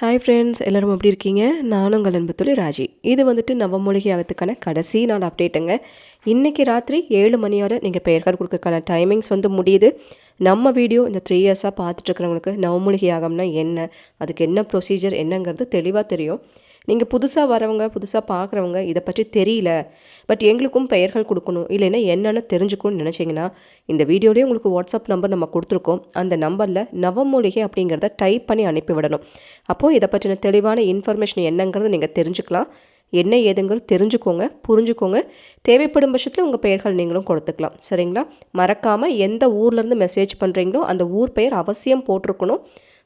Hi friends எல்லோரும் எப்படி இருக்கீங்க? நானும் உங்கள் அன்புத்துளி ராஜி. இது வந்துட்டு நவமூலிகை ஆகத்துக்கான கடைசி நாள் அப்டேட்டுங்க இன்றைக்கி ராத்திரி ஏழு மணியோட நீங்கள் பெயர்கள் கொடுக்கறதுக்கான டைமிங்ஸ் வந்து முடியுது. நம்ம வீடியோ இந்த த்ரீ இயர்ஸாக பார்த்துட்ருக்கிறவங்களுக்கு நவமூலிகை ஆகம்னா என்ன? அதுக்கு என்ன ப்ரொசீஜர் என்னங்கிறது தெளிவாக தெரியும். நீங்கள் புதுசாக வரவங்க புதுசாக பார்க்குறவங்க இதை பற்றி தெரியல. பட் எங்களுக்கும் பெயர்கள் கொடுக்கணும். இல்லைன்னா என்னென்னு தெரிஞ்சுக்கணும்னு நினச்சிங்கன்னா இந்த வீடியோலேயே உங்களுக்கு வாட்ஸ்அப் நம்பர் நம்ம கொடுத்துருக்கோம். அந்த நம்பரில் நவமூலிகை அப்படிங்கிறத டைப் பண்ணி அனுப்பி விடணும். அப்போது இதை பற்றின தெளிவான இன்ஃபர்மேஷன் என்னங்கிறத நீங்கள் தெரிஞ்சுக்கலாம். என்ன ஏதுங்கிறது தெரிஞ்சுக்கோங்க புரிஞ்சுக்கோங்க. தேவைப்படும் பட்சத்தில் உங்கள் பெயர்கள் நீங்களும் கொடுத்துக்கலாம். சரிங்களா? மறக்காமல் எந்த ஊர்லேருந்து மெசேஜ் பண்ணுறீங்களோ அந்த ஊர் பெயர் அவசியம் போட்டிருக்கணும்.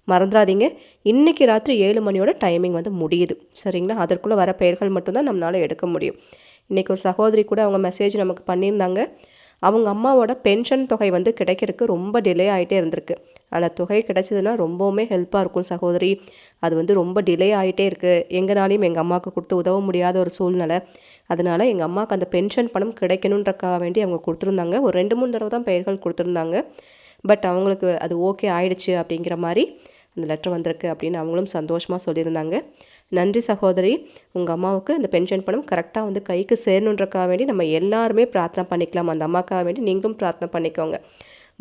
மறந்துடாதீங்க இன்றைக்கி ராத்திரி ஏழு மணியோட டைமிங் வந்து முடியுது. சரிங்களா? அதற்குள்ளே வர பெயர்கள் மட்டும்தான் நம்மளால் எடுக்க முடியும். இன்றைக்கி ஒரு சகோதரி கூட அவங்க மெசேஜ் நமக்கு பண்ணியிருந்தாங்க. அவங்க அம்மாவோட பென்ஷன் தொகை வந்து கிடைக்கிறதுக்கு ரொம்ப டிலே ஆகிட்டே இருந்திருக்கு. அந்த தொகை கிடைச்சதுன்னா ரொம்பவுமே ஹெல்ப்பாக இருக்கும் சகோதரி. அது வந்து ரொம்ப டிலே ஆகிட்டே இருக்குது எங்கனாலையும் எங்கள் அம்மாவுக்கு கொடுத்து உதவ முடியாத ஒரு சூழ்நிலை. அதனால் எங்கள் அம்மாவுக்கு அந்த பென்ஷன் பணம் கிடைக்கணுன்றக்காக வேண்டி அவங்க கொடுத்துருந்தாங்க. ஒரு ரெண்டு மூணு தடவை தான் பெயர்கள் கொடுத்துருந்தாங்க. பட் அவங்களுக்கு அது ஓகே ஆயிடுச்சு அப்படிங்கிற மாதிரி அந்த லெட்டர் வந்திருக்கு அப்படின்னு அவங்களும் சந்தோஷமாக சொல்லியிருந்தாங்க. நன்றி சகோதரி. உங்கள் அம்மாவுக்கு இந்த பென்ஷன் பணம் கரெக்டாக வந்து கைக்கு சேரணுன்றக்காக வேண்டி நம்ம எல்லாருமே பிரார்த்தனை பண்ணிக்கலாம். அந்த அம்மாக்காக வேண்டி நீங்களும் பிரார்த்தனை பண்ணிக்கோங்க.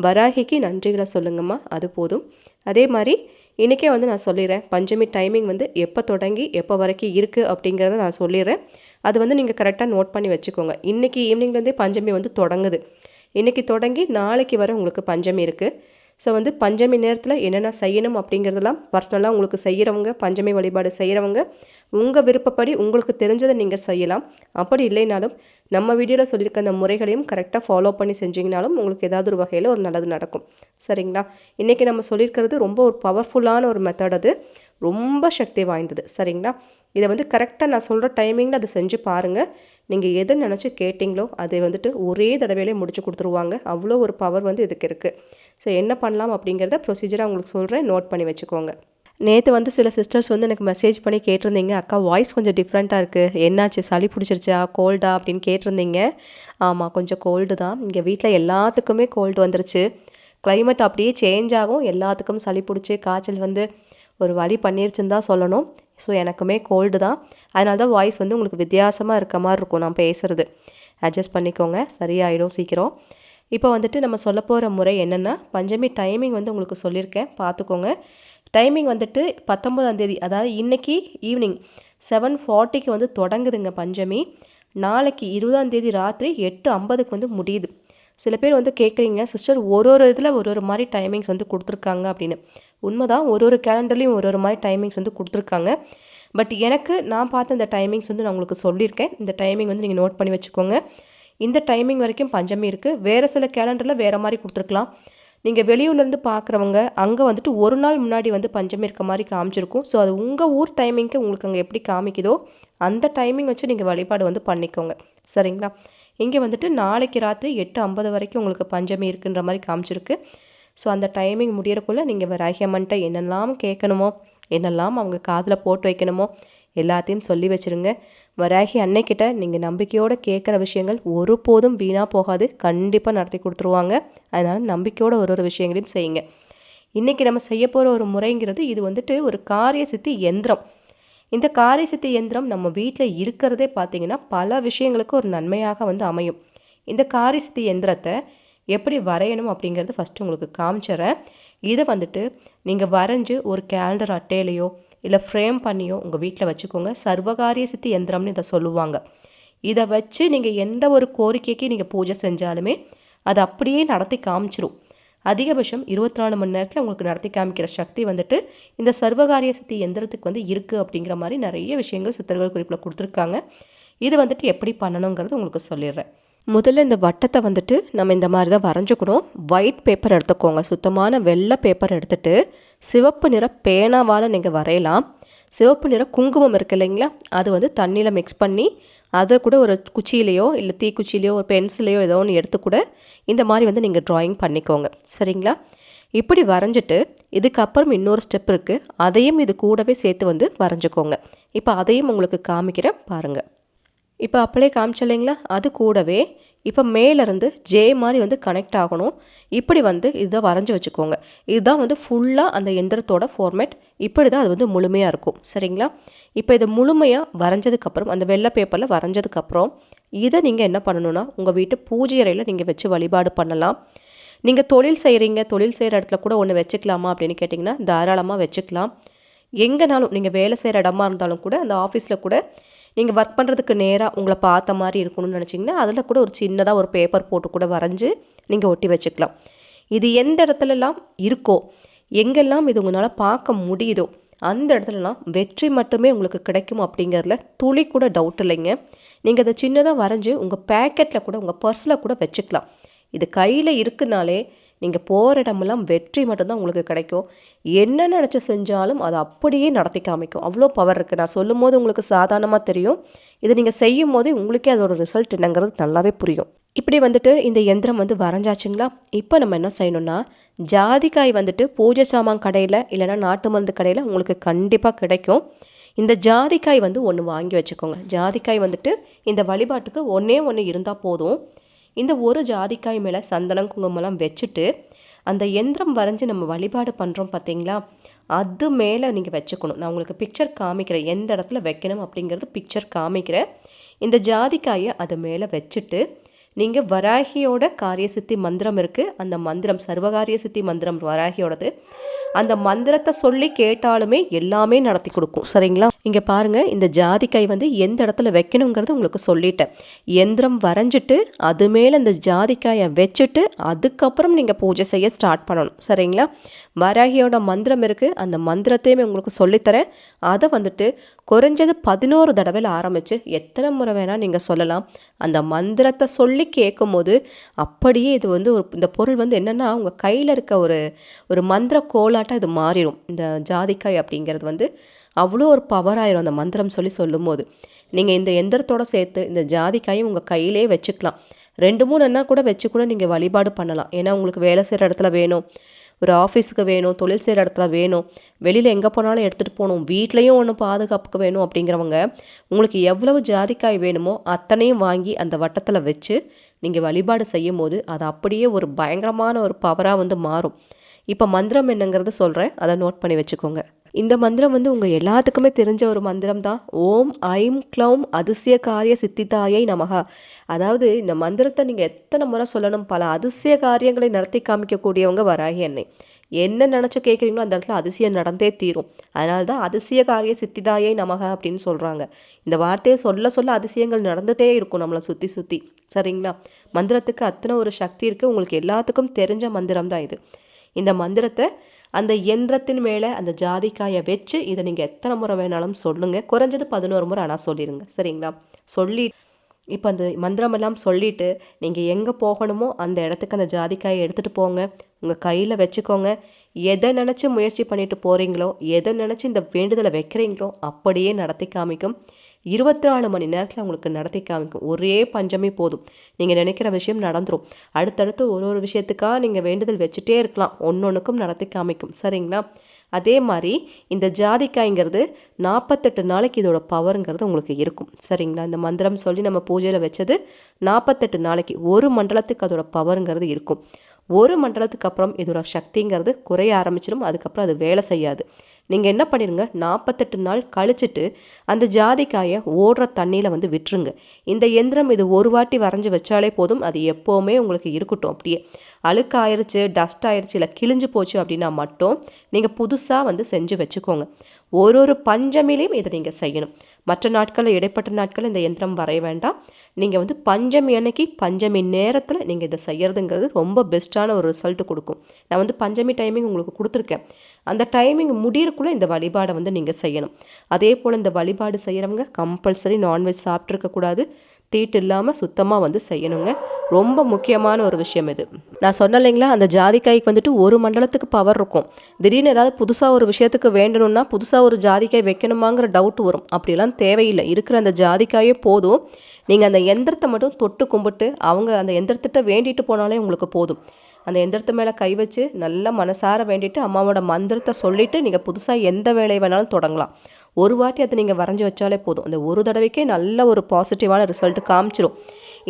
வராகிக்கு நன்றிகளை சொல்லுங்கம்மா. அது போதும். அதே மாதிரி இன்றைக்கே வந்து நான் சொல்லிடுறேன். பஞ்சமி டைமிங் வந்து எப்போ தொடங்கி எப்போ வரைக்கும் இருக்குது அப்படிங்கிறத நான் சொல்லிடுறேன். அது வந்து நீங்கள் கரெக்டாக நோட் பண்ணி வச்சுக்கோங்க. இன்றைக்கி ஈவினிங்லேருந்தே பஞ்சமி வந்து தொடங்குது. இன்றைக்கி தொடங்கி நாளைக்கு வர உங்களுக்கு பஞ்சமி இருக்குது ஸோ வந்து பஞ்சமி நேரத்தில் என்னென்ன செய்யணும் அப்படிங்கிறதெல்லாம் பர்சனலாக உங்களுக்கு செய்கிறவங்க பஞ்சமி வழிபாடு செய்கிறவங்க உங்கள் விருப்பப்படி உங்களுக்கு தெரிஞ்சதை நீங்கள் செய்யலாம். அப்படி இல்லைனாலும் நம்ம வீடியோவில் சொல்லியிருக்க அந்த முறைகளையும் கரெக்டாக ஃபாலோ பண்ணி செஞ்சிங்கனாலும் உங்களுக்கு ஏதாவது ஒரு வகையில் ஒரு நல்லது நடக்கும். சரிங்களா? இன்றைக்கி நம்ம சொல்லியிருக்கிறது ரொம்ப ஒரு பவர்ஃபுல்லான ஒரு மெத்தட் அது. ரொம்ப சக்தி வாய்ந்தது. சரிங்களா? இதை வந்து கரெக்டாக நான் சொல்கிற டைமிங்கில் அதை செஞ்சு பாருங்கள் நீங்கள் எதை நினச்சி கேட்டிங்களோ அதை வந்துட்டு ஒரே தடவையிலே முடிச்சு கொடுத்துருவாங்க. அவ்வளோ ஒரு பவர் வந்து இதுக்கு இருக்குது ஸோ என்ன பண்ணலாம் அப்படிங்கிறத ப்ரொசீஜராக உங்களுக்கு சொல்கிறேன் நோட் பண்ணி வச்சுக்கோங்க. நேற்று வந்து சில சிஸ்டர்ஸ் வந்து எனக்கு மெசேஜ் பண்ணி கேட்டிருந்தீங்க. அக்கா வாய்ஸ் கொஞ்சம் டிஃப்ரெண்ட்டாக இருக்குது என்னாச்சு? சளி பிடிச்சிருச்சா? கோல்டா அப்படின்னு கேட்டிருந்தீங்க. ஆமாம் கொஞ்சம் கோல்டு தான். இங்கே வீட்டில் எல்லாத்துக்குமே கோல்டு வந்துருச்சு. கிளைமேட் அப்படியே சேஞ்ச் ஆகும். எல்லாத்துக்கும் சளி பிடிச்சி காய்ச்சல் வந்து ஒரு வழி பண்ணிருச்சுன்னு தான் சொல்லணும். ஸோ எனக்குமே கோல்டு தான். அதனால தான் வாய்ஸ் வந்து உங்களுக்கு வித்தியாசமாக இருக்க மாதிரி இருக்கும் நான் பேசுகிறது அட்ஜஸ்ட் பண்ணிக்கோங்க. சரியாயிடும் சீக்கிரம். இப்போ வந்துட்டு நம்ம சொல்ல போகிற முறை என்னென்னா பஞ்சமி டைமிங் வந்து உங்களுக்கு சொல்லியிருக்கேன். பார்த்துக்கோங்க. டைமிங் வந்துட்டு பத்தொம்போதாந்தேதி அதாவது இன்றைக்கி ஈவினிங் செவன் ஃபார்ட்டிக்கு வந்து தொடங்குதுங்க பஞ்சமி. நாளைக்கு இருபதாம் தேதி ராத்திரி எட்டு ஐம்பதுக்கு வந்து முடியுது. சில பேர் வந்து கேட்குறீங்க சிஸ்டர் ஒரு ஒரு இதில் ஒரு ஒரு மாதிரி டைமிங்ஸ் வந்து கொடுத்துருக்காங்க அப்படின்னு. உண்மைதான் ஒரு ஒரு கேலண்டர்லேயும் ஒரு ஒரு மாதிரி டைமிங்ஸ் வந்து கொடுத்துருக்காங்க. பட் எனக்கு நான் பார்த்த இந்த டைமிங்ஸ் வந்து நான் உங்களுக்கு சொல்லியிருக்கேன். இந்த டைமிங் வந்து நீங்கள் நோட் பண்ணி வச்சுக்கோங்க. இந்த டைமிங் வரைக்கும் பஞ்சமி இருக்குது வேறு சில கேலண்டரில் வேறு மாதிரி கொடுத்துருக்கலாம். நீங்கள் வெளியூர்லேருந்து பார்க்குறவங்க அங்கே வந்துட்டு ஒரு நாள் முன்னாடி வந்து பஞ்சமி இருக்க மாதிரி காமிச்சிருக்கும். ஸோ அது உங்கள் ஊர் டைமிங்க்கு உங்களுக்கு அங்கே எப்படி காமிக்குதோ அந்த டைமிங் வச்சு நீங்கள் வழிபாடு வந்து பண்ணிக்கோங்க. சரிங்களா? இங்கே வந்துட்டு நாளைக்கு ராத்திரி எட்டு ஐம்பது வரைக்கும் உங்களுக்கு பஞ்சமி இருக்குன்ற மாதிரி காமிச்சிருக்கு. ஸோ அந்த டைமிங் முடியறக்குள்ளே நீங்கள் வராகி அம்மன்ட்ட என்னெல்லாம் கேட்கணுமோ என்னெல்லாம் அவங்க காதில் போட்டு வைக்கணுமோ எல்லாத்தையும் சொல்லி வச்சுருங்க. வராகி அன்னைக்கிட்ட நீங்கள் நம்பிக்கையோடு கேட்குற விஷயங்கள் ஒருபோதும் வீணாக போகாது. கண்டிப்பாக நடத்தி கொடுத்துருவாங்க. அதனால் நம்பிக்கையோட ஒரு ஒரு விஷயங்களையும் செய்யுங்க. இன்றைக்கி நம்ம செய்ய போகிற ஒரு முறைங்கிறது இது வந்துட்டு ஒரு காரிய சித்தி எந்திரம். இந்த காரிய சித்தி எந்திரம் நம்ம வீட்டில் இருக்கிறதே பார்த்திங்கன்னா பல விஷயங்களுக்கு ஒரு நன்மையாக வந்து அமையும். இந்த காரிய சித்தி எந்திரத்தை எப்படி வரையணும் அப்படிங்கிறது ஃபஸ்ட்டு உங்களுக்கு காமிச்சிடறேன் இதை வந்துட்டு நீங்கள் வரைஞ்சி ஒரு கேலண்டர் அட்டையிலையோ இல்லை ஃப்ரேம் பண்ணியோ உங்கள் வீட்டில் வச்சுக்கோங்க. சர்வகாரிய சித்தி எந்திரம்னு இதை சொல்லுவாங்க. இதை வச்சு நீங்கள் எந்த ஒரு கோரிக்கைக்கு நீங்கள் பூஜை செஞ்சாலுமே அதை அப்படியே நடத்தி காமிச்சிரும். அதிகபட்சம் இருபத்தி நாலு மணி நேரத்தில் உங்களுக்கு நடத்தி காமிக்கிற சக்தி வந்துட்டு இந்த சர்வகாரிய சக்தி எந்திரத்துக்கு வந்து இருக்குது அப்படிங்கிற மாதிரி நிறைய விஷயங்கள் சித்தர்கள் குறிப்பில் கொடுத்துருக்காங்க. இது வந்துட்டு எப்படி பண்ணணுங்கிறது உங்களுக்கு சொல்லிடுறேன். முதல்ல இந்த வட்டத்தை வந்துட்டு நம்ம இந்த மாதிரி தான் வரைஞ்சிக்கணும். ஒயிட் பேப்பர் எடுத்துக்கோங்க. சுத்தமான வெள்ளை பேப்பர் எடுத்துகிட்டு சிவப்பு நிற பேனாவால் நீங்கள் வரையலாம். சிவப்பு நிற குங்குமம் இருக்குது இல்லைங்களா? அது வந்து தண்ணியில் மிக்ஸ் பண்ணி அதை கூட ஒரு குச்சியிலையோ இல்லை தீக்குச்சியிலையோ ஒரு பென்சிலையோ ஏதோ ஒன்று எடுத்து கூட இந்த மாதிரி வந்து நீங்கள் ட்ராயிங் பண்ணிக்கோங்க. சரிங்களா? இப்படி வரைஞ்சிட்டு இதுக்கப்புறம் இன்னொரு ஸ்டெப் இருக்குது அதையும் இது கூடவே சேர்த்து வந்து வரைஞ்சிக்கோங்க. இப்போ அதையும் உங்களுக்கு காமிக்கிறேன் பாருங்கள் இப்போ அப்படியே காமிச்சலைங்களா அது கூடவே இப்போ மேலேருந்து ஜே மாதிரி வந்து கனெக்ட் ஆகணும். இப்படி வந்து இதை வரைஞ்சி வச்சுக்கோங்க. இதுதான் வந்து ஃபுல்லாக அந்த எந்திரத்தோட ஃபார்மேட் இப்படி தான் அது வந்து முழுமையாக இருக்கும். சரிங்களா? இப்போ இதை முழுமையாக வரைஞ்சதுக்கப்புறம் அந்த வெள்ளை பேப்பரில் வரைஞ்சதுக்கப்புறம் இதை நீங்கள் என்ன பண்ணணும்னா உங்கள் வீட்டு பூஜை அறையில் நீங்கள் வச்சு வழிபாடு பண்ணலாம். நீங்கள் தொழில் செய்கிறீங்க தொழில் செய்கிற இடத்துல கூட ஒன்று வச்சுக்கலாமா அப்படின்னு கேட்டிங்கன்னா தாராளமாக வச்சுக்கலாம். எங்கேனாலும் நீங்கள் வேலை செய்கிற இடமா இருந்தாலும் கூட அந்த ஆஃபீஸில் கூட நீங்கள் ஒர்க் பண்ணுறதுக்கு நேராக உங்களை பார்த்த மாதிரி இருக்கணும்னு நினச்சிங்கன்னா அதில் கூட ஒரு சின்னதாக ஒரு பேப்பர் போட்டு கூட வரைஞ்சி நீங்கள் ஒட்டி வச்சுக்கலாம். இது எந்த இடத்துலலாம் இருக்கோ எங்கெல்லாம் இது உங்களால் பார்க்க முடியுதோ அந்த இடத்துலலாம் வெற்றி மட்டுமே உங்களுக்கு கிடைக்கும் அப்படிங்கிறதுல துளி கூட டவுட் இல்லைங்க. நீங்கள் அதை சின்னதாக வரைஞ்சி உங்கள் பேக்கெட்டில் கூட உங்கள் பர்ஸில் கூட வச்சுக்கலாம். இது கையில் இருக்குனாலே நீங்கள் போகிற இடமெல்லாம் வெற்றி மட்டும்தான் உங்களுக்கு கிடைக்கும். என்ன நினச்சி செஞ்சாலும் அதை அப்படியே நடத்தி காமிக்கும். அவ்வளோ பவர் இருக்குது நான் சொல்லும் போது உங்களுக்கு சாதாரணமாக தெரியும். இதை நீங்கள் செய்யும் போதே உங்களுக்கே அதோட ரிசல்ட் என்னங்கிறது நல்லாவே புரியும். இப்படி வந்துட்டு இந்த எந்திரம் வந்து வரைஞ்சாச்சுங்களா? இப்போ நம்ம என்ன செய்யணும்னா ஜாதிக்காய் வந்துட்டு பூஜை சாமான் கடையில் இல்லைன்னா நாட்டு மருந்து கடையில் உங்களுக்கு கண்டிப்பாக கிடைக்கும். இந்த ஜாதிக்காய் வந்து ஒன்று வாங்கி வச்சுக்கோங்க. ஜாதிக்காய் வந்துட்டு இந்த வழிபாட்டுக்கு ஒன்றே ஒன்று இருந்தால் போதும். இந்த ஒரு ஜாதிக்காய் மேலே சந்தனம் குங்குமம்லாம் வச்சுட்டு அந்த எந்திரம் வரைஞ்சி நம்ம வழிபாடு பண்ணுறோம் பார்த்தீங்களா அது மேலே நீங்கள் வச்சுக்கணும். நான் உங்களுக்கு பிக்சர் காமிக்கிறேன். எந்த இடத்துல வைக்கணும் அப்படிங்கிறது பிக்சர் காமிக்கிறேன். இந்த ஜாதிக்காயை அது மேலே வச்சுட்டு நீங்கள் வராகியோட காரிய சித்தி மந்திரம் இருக்குது அந்த மந்திரம் சர்வகாரிய சித்தி மந்திரம் வராகியோடது. அந்த மந்திரத்தை சொல்லி கேட்டாலுமே எல்லாமே நடத்தி கொடுக்கும். சரிங்களா? இங்கே பாருங்கள் இந்த ஜாதிக்காய் வந்து எந்த இடத்துல வைக்கணுங்கிறத உங்களுக்கு சொல்லிட்டேன். எந்திரம் வரைஞ்சிட்டு அது மேலே இந்த ஜாதிக்காயை வச்சுட்டு அதுக்கப்புறம் நீங்கள் பூஜை செய்ய ஸ்டார்ட் பண்ணணும். சரிங்களா? வராகியோட மந்திரம் இருக்குது அந்த மந்திரத்தையுமே உங்களுக்கு சொல்லித்தரேன். அதை வந்துட்டு குறைஞ்சது பதினோரு தடவையில் ஆரம்பித்து எத்தனை முறை வேணால் நீங்கள் சொல்லலாம். அந்த மந்திரத்தை சொல்லி கேட்கும்போது அப்படியே இது வந்து ஒரு இந்த பொருள் வந்து என்னென்னா உங்கள் கையில் இருக்க ஒரு ஒரு மந்திர கோலாட்டம் இது மாறிடும். இந்த ஜாதிக்காய் அப்படிங்கிறது வந்து அவ்வளோ ஒரு பவர் ஆயிரும் அந்த மந்திரம் சொல்லி சொல்லும்போது. நீங்கள் இந்த எந்திரத்தோட சேர்த்து இந்த ஜாதிக்காயும் உங்கள் கையிலே வச்சுக்கலாம். ரெண்டு மூணு என்ன கூட வச்சு கூட நீங்கள் வழிபாடு பண்ணலாம். ஏன்னா உங்களுக்கு வேலை செய்கிற இடத்துல வேணும். ஒரு ஆஃபீஸுக்கு வேணும் தொழில் செய்கிற இடத்துல வேணும். வெளியில் எங்கே போனாலும் எடுத்துகிட்டு போகணும். வீட்லேயும் ஒன்று பாதுகாப்புக்கு வேணும் அப்படிங்கிறவங்க உங்களுக்கு எவ்வளவு ஜாதிக்காய் வேணுமோ அத்தனையும் வாங்கி அந்த வட்டத்தில் வச்சு நீங்கள் வழிபாடு செய்யும் போது அது அப்படியே ஒரு பயங்கரமான ஒரு பவராக வந்து மாறும். இப்போ மந்திரம் என்னங்கிறத சொல்கிறேன் அதை நோட் பண்ணி வச்சுக்கோங்க. இந்த மந்திரம் வந்து உங்கள் எல்லாத்துக்குமே தெரிஞ்ச ஒரு மந்திரம் தான். ஓம் ஐம் க்ளௌம் அதிசய காரிய சித்திதாயை நமகா அதாவது இந்த மந்திரத்தை நீங்கள் எத்தனை முறை சொல்லணும்? பல அதிசய காரியங்களை நடத்தி காமிக்கக்கூடியவங்க வராகி என்னை என்ன நினச்சி கேட்குறீங்களோ அந்த இடத்துல அதிசயம் நடந்தே தீரும். அதனால தான் அதிசய காரிய சித்திதாயை நமக அப்படின்னு சொல்கிறாங்க இந்த வார்த்தையை சொல்ல சொல்ல அதிசயங்கள் நடந்துகிட்டே இருக்கும் நம்மளை சுற்றி சுற்றி சரிங்களா? மந்திரத்துக்கு அத்தனை ஒரு சக்தி இருக்குது உங்களுக்கு எல்லாத்துக்கும் தெரிஞ்ச மந்திரம் தான் இது. இந்த மந்திரத்தை அந்த எந்திரத்தின் மேலே அந்த ஜாதிக்காயை வச்சு இதை நீங்கள் எத்தனை முறை வேணாலும் சொல்லுங்கள் குறைஞ்சது பதினோரு முறை ஆனால் சொல்லிடுங்க சரிங்களா? சொல்லி இப்போ அந்த மந்திரமெல்லாம் சொல்லிவிட்டு நீங்கள் எங்கே போகணுமோ அந்த இடத்துக்கு அந்த ஜாதிக்காயை எடுத்துகிட்டு போங்க. உங்கள் கையில் வச்சுக்கோங்க. எதை நினச்சி முயற்சி பண்ணிட்டு போகிறீங்களோ எதை நினச்சி இந்த வேண்டுதலை வைக்கிறீங்களோ அப்படியே நடத்தி காமிக்கும். இருபத்தி நாலு மணி நேரத்தில் உங்களுக்கு நடத்தி காமிக்கும். ஒரே பஞ்சமே போதும். நீங்கள் நினைக்கிற விஷயம் நடந்துடும் அடுத்தடுத்து ஒரு ஒரு விஷயத்துக்காக நீங்கள் வேண்டுதல் வச்சுட்டே இருக்கலாம். ஒன்று ஒன்றுக்கும் நடத்தி காமிக்கும். சரிங்களா? அதே மாதிரி இந்த ஜாதிக்காய்ங்கிறது நாற்பத்தெட்டு நாளைக்கு இதோட பவருங்கிறது உங்களுக்கு இருக்கும். சரிங்களா? இந்த மந்திரம் சொல்லி நம்ம பூஜையில் வச்சது நாற்பத்தெட்டு நாளைக்கு ஒரு மண்டலத்துக்கு அதோட பவருங்கிறது இருக்கும். ஒரு மண்டலத்துக்கு அப்புறம் இதோட சக்திங்கிறது குறைய ஆரம்பிச்சிடும் அதுக்கப்புறம் அது வேலை செய்யாது. நீங்கள் என்ன பண்ணிடுங்க நாற்பத்தெட்டு நாள் கழிச்சிட்டு அந்த ஜாதிக்காயை ஓடுற தண்ணியில் வந்து விட்டுருங்க. இந்த எந்திரம் இது ஒரு வாட்டி வரைஞ்சி வச்சாலே போதும். அது எப்போவுமே உங்களுக்கு இருக்கட்டும். அப்படியே அழுக்காயிருச்சு டஸ்ட் ஆயிடுச்சு இல்லை கிழிஞ்சு போச்சு அப்படின்னா மட்டும் நீங்கள் புதுசாக வந்து செஞ்சு வச்சுக்கோங்க. ஒரு ஒரு பஞ்சமிலையும் இதை நீங்கள் செய்யணும். மற்ற நாட்களில் இடைப்பட்ட நாட்களில் இந்த எந்திரம் வரைய வேண்டாம். நீங்கள் வந்து பஞ்சமி அன்னைக்கு பஞ்சமி நேரத்தில் நீங்கள் இதை செய்கிறதுங்கிறது ரொம்ப பெஸ்ட்டான ஒரு ரிசல்ட் கொடுக்கும். நான் வந்து பஞ்சமி டைமிங் உங்களுக்கு கொடுத்துருக்கேன். அந்த டைமிங் முடியறக்குள்ளே இந்த வழிபாடை வந்து நீங்கள் செய்யணும். அதே போல் இந்த வழிபாடு செய்கிறவங்க கம்பல்சரி நான்வெஜ் சாப்பிட்ருக்கக்கூடாது தீட்டு இல்லாமல் சுத்தமாக வந்து செய்யணுங்க. ரொம்ப முக்கியமான ஒரு விஷயம் இது. நான் சொன்ன இல்லைங்களா அந்த ஜாதிக்காய்க்கு வந்துட்டு ஒரு மண்டலத்துக்கு பவர் இருக்கும். திடீர்னு ஏதாவது புதுசாக ஒரு விஷயத்துக்கு வேண்டணும்னா புதுசாக ஒரு ஜாதிக்காய் வைக்கணுமாங்கிற டவுட் வரும். அப்படிலாம் தேவையில்லை. இருக்கிற அந்த ஜாதிக்காயே போதும். நீங்கள் அந்த எந்திரத்தை மட்டும் தொட்டு கும்பிட்டு அவங்க அந்த எந்திரத்திட்ட வேண்டிட்டு போனாலே உங்களுக்கு போதும். அந்த எந்திரத்து மேலே கை வச்சு நல்லா மனசார வேண்டிட்டு அம்மாவோட மந்திரத்தை சொல்லிவிட்டு நீங்கள் புதுசாக எந்த வேலையை வேணாலும் தொடங்கலாம். ஒரு வாட்டி அதை நீங்கள் வரைஞ்சி வச்சாலே போதும். அந்த ஒரு தடவைக்கே நல்ல ஒரு பாசிட்டிவான ரிசல்ட் காமிச்சிரும்.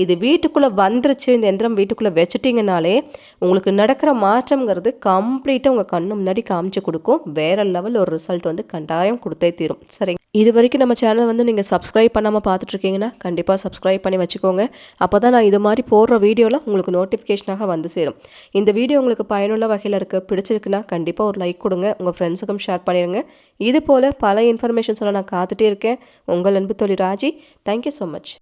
இது வீட்டுக்குள்ளே வந்துருச்சு இந்த எந்திரம் வீட்டுக்குள்ளே வச்சுட்டிங்கனாலே உங்களுக்கு நடக்கிற மாற்றம்ங்கிறது கம்ப்ளீட்டாக உங்கள் கண்ணு முன்னாடி காமிச்சு கொடுக்கும். வேறு லெவல் ஒரு ரிசல்ட் வந்து கண்டாயம் கொடுத்தே தீரும். சரிங்க இது வரைக்கும் நம்ம சேனல் வந்து நீங்கள் சப்ஸ்கிரைப் பண்ணாமல் பார்த்துட்ருக்கீங்கன்னா கண்டிப்பாக சப்ஸ்கிரைப் பண்ணி வச்சுக்கோங்க. அப்போ தான் நான் இது மாதிரி போடுற வீடியோவில் உங்களுக்கு நோட்டிஃபிகேஷனாக வந்து சேரும். இந்த வீடியோ உங்களுக்கு பயனுள்ள வகையில் இருக்குது பிடிச்சிருக்குன்னா கண்டிப்பாக ஒரு லைக் கொடுங்க உங்கள் ஃப்ரெண்ட்ஸுக்கும் ஷேர் பண்ணிடுங்க இது போல் பல இன்ஃபர்மேஷன்ஸ் நான் காத்துட்டே இருக்கேன். உங்கள் அன்பு தொழில் ராஜி. Thank you so much